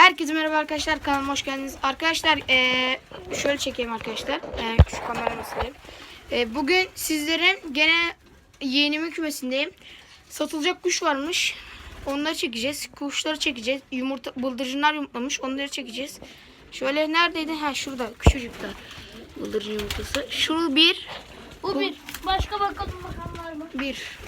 Herkese merhaba arkadaşlar kanalıma hoş geldiniz. Arkadaşlar eee, şöyle çekeyim arkadaşlar. Eee, şu kamera nasıl Eee Bugün sizlerin gene yeğenimin kümesindeyim. Satılacak kuş varmış. Onları çekeceğiz. Kuşları çekeceğiz. Yumurta bıldırcınlar yumurtlamış. Onları çekeceğiz. Şöyle neredeydi? Ha şurada küçücükler. Bıldırcın yumurtası. Şunu bir. Bu bir. Başka bakalım bakalım var mı? Bir.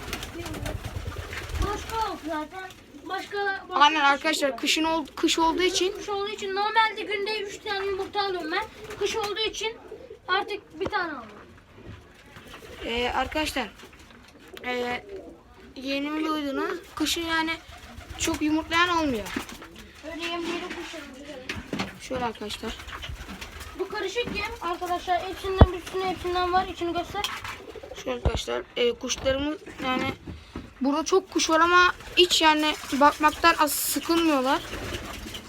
Başka yok zaten. Başka, başka Aynen arkadaşlar kışın ol, kış olduğu için. Kış olduğu için normalde günde 3 tane yumurta alıyorum ben. Kış olduğu için artık bir tane alıyorum. Ee, arkadaşlar ee, yeğenimin duyduğunu kışın yani çok yumurtlayan olmuyor. Öyle yemleri öyle. Şöyle arkadaşlar. Bu karışık yem arkadaşlar. Hepsinden bir sürü hepsinden var. İçini göster. Şöyle arkadaşlar ee, kuşlarımız yani burada çok kuş var ama hiç yani bakmaktan az sıkılmıyorlar.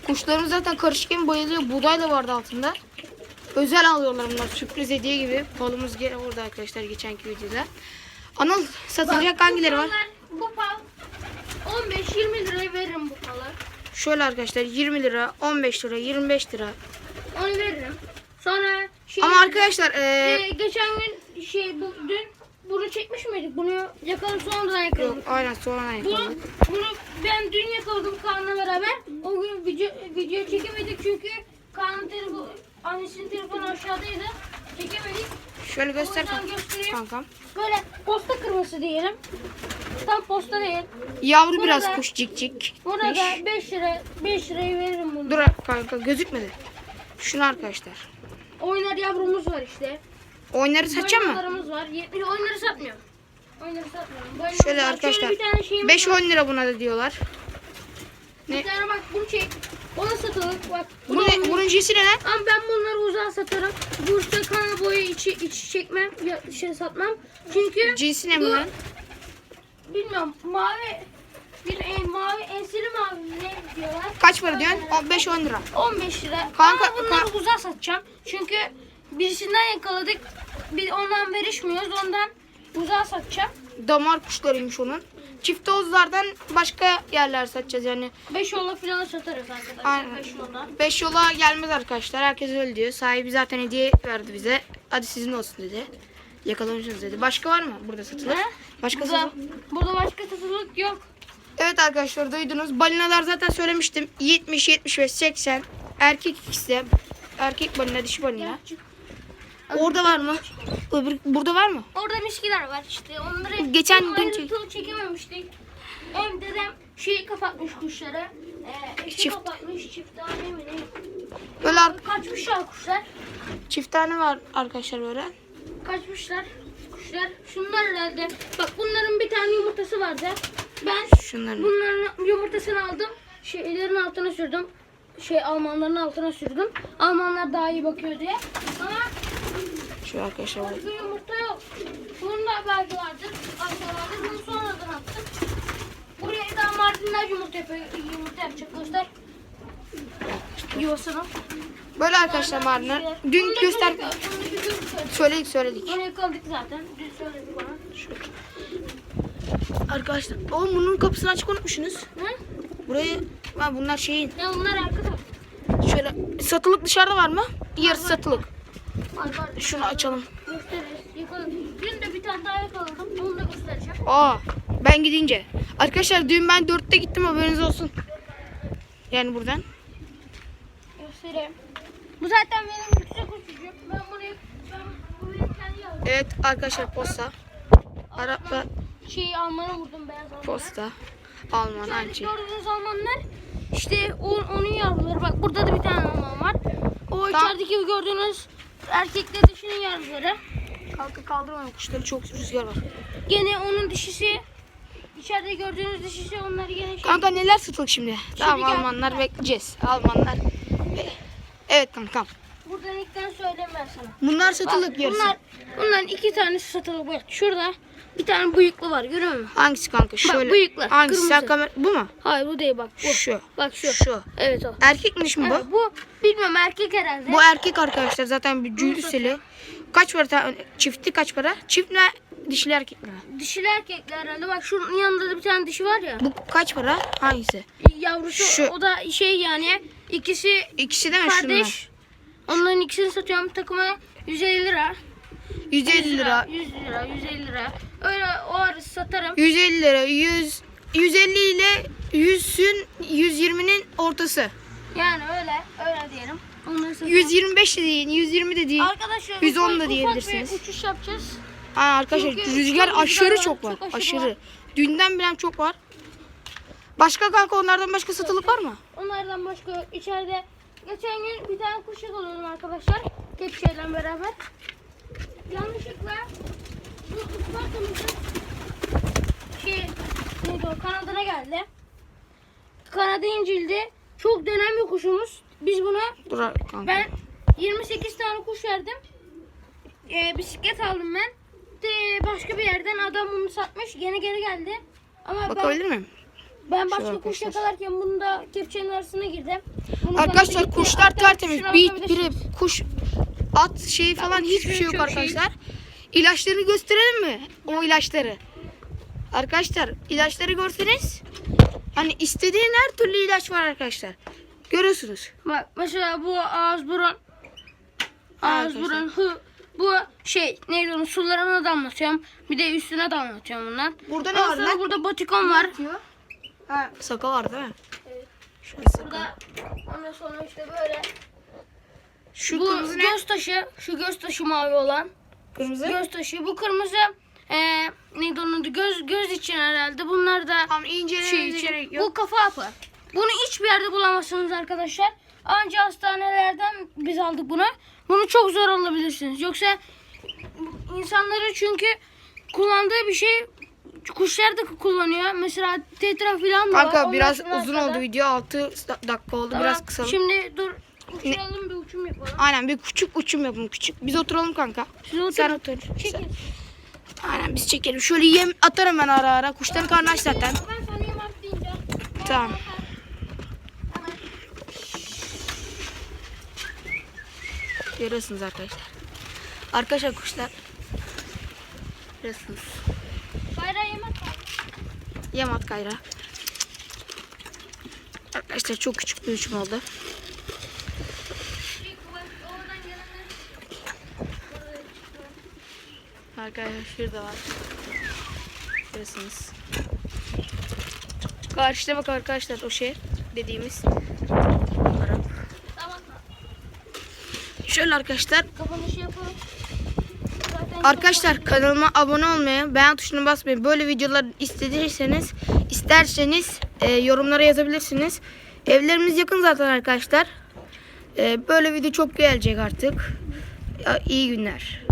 Kuşlarımız zaten karışık yem bayılıyor. Buğday da vardı altında. Özel alıyorlar bunlar sürpriz hediye gibi. Palımız gene orada arkadaşlar geçenki videoda. Anıl satılacak hangileri var? Bu pal 15-20 liraya veririm bu palar. Şöyle arkadaşlar 20 lira, 15 lira, 25 lira. Onu veririm. Sonra şey Ama arkadaşlar ee, Ee, geçen gün şey bu dün bunu çekmiş miydik? Bunu yakaladım sonradan yakaladım. Yok aynen sonradan Bunu, yakaladık. bunu ben dün yakaladım Kaan'la beraber. O gün video, video çekemedik çünkü Kaan'ın telefonu, annesinin telefonu aşağıdaydı. Çekemedik. Şöyle göster kankam. Böyle posta kırması diyelim. Tam posta değil. Yavru Burada- biraz kuş cik cik. Buna da 5 lira 5 liraya veririm bunu. Dur kanka gözükmedi. Şunu arkadaşlar. Oynar yavrumuz var işte. Oyunları satacağım mı? Oyunlarımız var. 70 oyunları satmıyorum. Oyunları satmıyorum. Boynumuz Şöyle var. arkadaşlar. bir tane şeyimiz 5 var. 10 lira buna da diyorlar. Bir Ne? tane bak bunu çek. Onu satalım. Bak. Bu ne, onun- bunun cinsi ne lan? Ama ben bunları uzağa satarım. Bu işte kana boyu içi, içi çekmem. Ya, şey satmam. Çünkü Cinsi ne bu- bunun? bilmiyorum mavi bir e, mavi ensili mavi ne diyorlar. Kaç para diyorsun? 5 10 lira. 15 lira. Kanka- Ama bunları kan- uzağa satacağım. Çünkü birisinden yakaladık. Bir ondan verişmiyoruz. Ondan uzağa satacağım. Damar kuşlarıymış onun. Çift tozlardan başka yerler satacağız yani. 5 yolla falan satarız arkadaşlar. Aynen. 5 yolla. 5 yola gelmez arkadaşlar. Herkes öyle diyor. Sahibi zaten hediye verdi bize. Hadi sizin olsun dedi. Yakalamışsınız dedi. Başka var mı burada satılır? Ne? Başka Burada, satılır. burada başka satılık yok. Evet arkadaşlar duydunuz. Balinalar zaten söylemiştim. 70, 75, 80. Erkek ikisi. Erkek balina, dişi balina. Orada var mı? Öbür, burada var mı? Orada miskiler var işte. Onları Geçen gün ayrıntılı çekememiştik. Hem dedem şeyi kapatmış kuşları. Ee, Çift. kapatmış çift tane mi ne? Böyle ar- Kaçmışlar kuşlar. çift tane var arkadaşlar böyle. Kaçmışlar kuşlar. Şunlar herhalde. Bak bunların bir tane yumurtası vardı. Ben Şunların. bunların yumurtasını aldım. Şeylerin altına sürdüm. Şey Almanların altına sürdüm. Almanlar daha iyi bakıyor diye. Ama Şu arkadaşlar. Başka yumurta yok. Bunun da belki vardır. Vardır. Bunu sonradan attım. Buraya da Mardinler yumurta yapıyor. Yumurta yapacak göster. Yuvasını. Böyle arkadaşlar. Bunu Dün göster. Söyledik söyledik. Onu yakaladık zaten. Dün söyledi bana. Arkadaşlar. Oğlum bunun kapısını açık unutmuşsunuz. Ne? Burayı ha, bunlar şeyin. Ya bunlar arkada. Şöyle satılık dışarıda var mı? Yarısı satılık. Şunu açalım. Dün de bir tane daha yakaladım. Onu da göstereceğim. Aa ben gidince. Arkadaşlar dün ben 4'te gittim haberiniz olsun. Yani buradan. Göstereyim. Bu zaten benim yüksek uçucum. Ben bunu ben bunu kendi yaptım. Evet arkadaşlar posta. Arapla Şeyi Alman'a vurdum beyaz Alman'a. posta. Alman şey. gördüğünüz Almanlar işte o, onun yavruları. Bak burada da bir tane Alman var. O Tamam. içerideki gördüğünüz erkekle dişinin yavruları. Kalkı kaldırmayın kuşları çok rüzgar var. Gene onun dişisi. İçeride gördüğünüz dişisi onlar gene şey. Kanka neler satılık şimdi? Tamam gel. Almanlar bekleyeceğiz. Almanlar. Evet kankam. Buradan ilkten söyleyeyim ben sana. Bunlar satılık Bak, yarısı. Bunlar, bunların iki tanesi satılık. Bak şurada bir tane bıyıklı var görüyor musun? Hangisi kanka? Şöyle. bıyıklar, Hangisi? Sen kırmızı. kamera... Bu mu? Hayır bu değil bak bu. Şu. Bak şu. Şu. Evet o. Erkekmiş mi bu? Evet, bu bilmiyorum erkek herhalde. Bu erkek arkadaşlar zaten bir cüseli. Kaç para? ta- Çifti kaç para? Çift mi? Dişili erkek mi? Dişili erkekler herhalde. Bak şunun yanında da bir tane dişi var ya. Bu kaç para? Hangisi? Yavrusu Şu. o da şey yani ikisi İkisi de mi şunlar? Onların ikisini satıyorum takıma 150 lira. 150 lira. 100 lira, 150 lira. Öyle o arası satarım. 150 lira. 100 150 ile 100'ün 120'nin ortası. Yani öyle, öyle diyelim. Onları satarım. 125 de değil, 120 de değil. Arkadaşlar 110 da diyebilirsiniz. Ufak bir uçuş yapacağız. Aa, arkadaşlar Çünkü rüzgar çok aşırı çok var, var. çok aşırı. aşırı var. Dünden bilen çok var. Başka kanka onlardan başka satılık var mı? Onlardan başka içeride geçen gün bir tane kuş yakalıyordum arkadaşlar. Kepçeyle beraber. Yanlışlıkla bu ıspartamızın şey neydi o kanadına geldi. Kanadı incildi. Çok dönen bir kuşumuz. Biz buna Dur kanka. ben 28 tane kuş verdim. Ee, bisiklet aldım ben. De başka bir yerden adam bunu satmış. Gene geri geldi. Ama ben Bakabilir miyim? Ben başka Şöyle kuş arkadaşlar. yakalarken bunun da kepçenin arasına girdim. Kanadı Arkadaşlar gitti. kuşlar tertemiz. kuşun Bir, biri kuş at şeyi falan hiçbir şey yok çok şey. arkadaşlar. İlaçlarını gösterelim mi? O ilaçları. Arkadaşlar ilaçları görseniz hani istediğin her türlü ilaç var arkadaşlar. Görüyorsunuz. Bak mesela bu ağız burun ağız Arkadaşlar. burun hı bu şey neydi onun sularına damlatıyorum. Bir de üstüne damlatıyorum bundan. Burada ne Ondan var sonra lan? burada batikon var. Ha, sakal var değil mi? Evet. Şöyle sakal. Burada ondan sonra işte böyle. Şu bu kırmızı ne? göz taşı, şu göz taşı mavi olan. Kırmızı. Göz taşı. Bu kırmızı eee neydi onun adı? Göz göz için herhalde. Bunlar da Tam incelememize şey için. gerek yok. Bu kafa hapı. Bunu hiçbir yerde bulamazsınız arkadaşlar. Anca hastanelerden biz aldık bunu. Bunu çok zor alabilirsiniz. Yoksa insanları çünkü kullandığı bir şey kuşlar da kullanıyor. Mesela tetra falan da var. Kanka Onlar biraz şunlar uzun kadar. oldu video. 6 dakika oldu. Tamam, Biraz kısalım. Şimdi dur uçuralım bir uçum yapalım. Aynen bir küçük uçum yapalım. Küçük. Biz oturalım kanka. Siz oturun. Sen otur. Çekin. Aynen biz çekelim. Şöyle yem atarım ben ara ara. Kuşların karnı aç zaten. Ben sana yemek deyince. Tamam. Görüyorsunuz arkadaşlar. Arkadaşlar kuşlar. Görüyorsunuz. Yemek var. Yem at kayra. Arkadaşlar çok küçük bir uçum oldu. Arkadaşlar şurada var. Görüyorsunuz. Karşıda bak arkadaşlar o şey dediğimiz. Şöyle arkadaşlar Kapanışı yapalım. Arkadaşlar kanalıma abone olmayı, beğen tuşuna basmayı, böyle videolar istediyseniz, isterseniz e, yorumlara yazabilirsiniz. Evlerimiz yakın zaten arkadaşlar. E, böyle video çok gelecek artık. Ya, iyi günler.